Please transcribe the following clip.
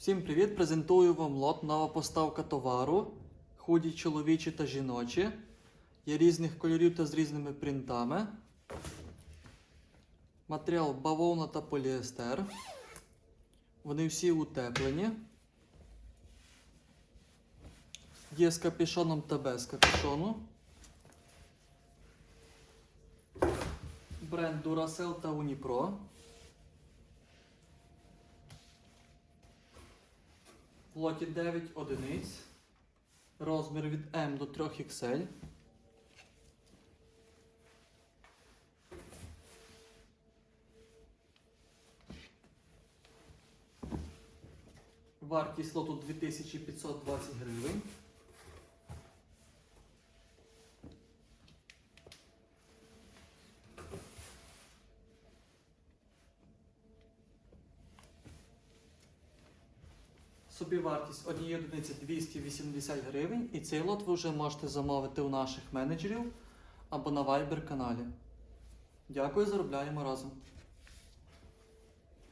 Всім привіт! Презентую вам лот нова поставка товару. Худі чоловічі та жіночі. Є різних кольорів та з різними принтами. Матеріал бавовна та поліестер. Вони всі утеплені. Є з капюшоном та без капюшону. Бренд Duracell та Unipro. В лоті 9 одиниць. Розмір від М до 3 XL. Вартість лоту 2520 гривень. Собівартість однієї одиниці 280 гривень, і цей лот ви вже можете замовити у наших менеджерів або на Viber каналі. Дякую, заробляємо разом.